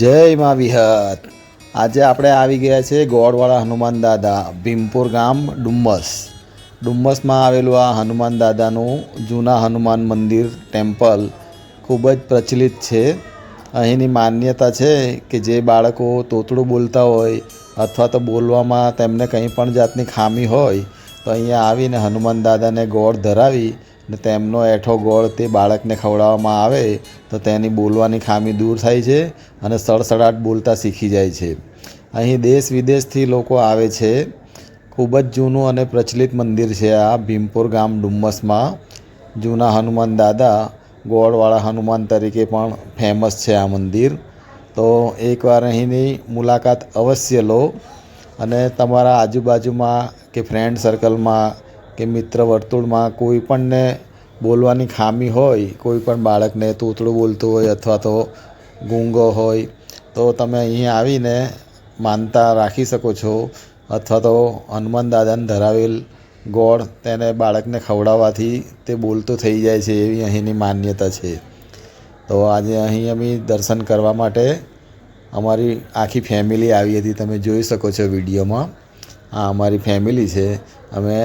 જય મા વિહત. આજે આપણે આવી ગયા છે ગોળવાળા હનુમાન દાદા, ભીમપુર ગામ, ડુમ્મસ. ડુમ્મસમાં આવેલું આ હનુમાન દાદાનું જૂના હનુમાન મંદિર, ટેમ્પલ ખૂબ જ પ્રચલિત છે. અહીંની માન્યતા છે કે જે બાળકો તોતડું બોલતા હોય અથવા તો બોલવામાં તેમને કંઈ પણ જાતની ખામી હોય, તો અહીંયા આવીને હનુમાન દાદાને ગોળ ધરાવી ને તેમનો એઠો ગોળ તે બાળકને ખવડાવવામાં આવે, તો તેની બોલવાની ખામી દૂર થાય છે અને સડસડાટ બોલતા શીખી જાય છે. અહીં દેશ વિદેશથી લોકો આવે છે. ખૂબ જ જૂનું અને પ્રચલિત મંદિર છે આ ભીમપુર ગામ ડુમ્મસમાં. જૂના હનુમાન દાદા, ગોળવાળા હનુમાન તરીકે પણ ફેમસ છે આ મંદિર. તો એકવાર અહીંની મુલાકાત અવશ્ય લો અને તમારા આજુબાજુમાં કે ફ્રેન્ડ સર્કલમાં કે મિત્ર વર્તુળમાં કોઈ પણને બોલવાની ખામી હોય, કોઈ પણ બાળકને તૂતળું બોલતું હોય અથવા તો ગૂંગો હોય, તો તમે અહીં આવીને માનતા રાખી શકો છો અથવા તો હનુમાન દાદાને ધરાવેલ ગોળ તેને બાળકને ખવડાવવાથી તે બોલતું થઈ જાય છે એવી અહીંની માન્યતા છે. તો આજે અહીં અમે દર્શન કરવા માટે અમારી આખી ફેમિલી આવી હતી. તમે જોઈ શકો છો વિડીયોમાં. આ અમારી ફેમિલી છે. અમે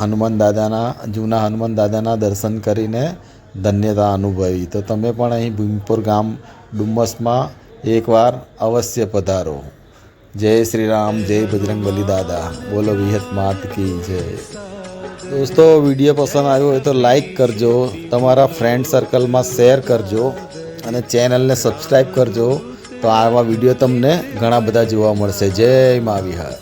હનુમાન દાદાના, જૂના હનુમાન દાદાના દર્શન કરીને ધન્યતા અનુભવી. તો તમે પણ અહીં ભીમપુર ગામ ડુમ્મસમાં એકવાર અવશ્ય પધારો. જય શ્રી રામ જય બજરંગબલી દાદા. બોલો વિહત માત કી જય. દોસ્તો, વીડિયો પસંદ આવ્યો હોય તો લાઈક કરજો, તમારા ફ્રેન્ડ સર્કલમાં શેર કરજો અને ચેનલને સબસ્ક્રાઈબ કરજો તો આવા વીડિયો તમને ઘણા બધા જોવા મળશે. જય મા વિહાર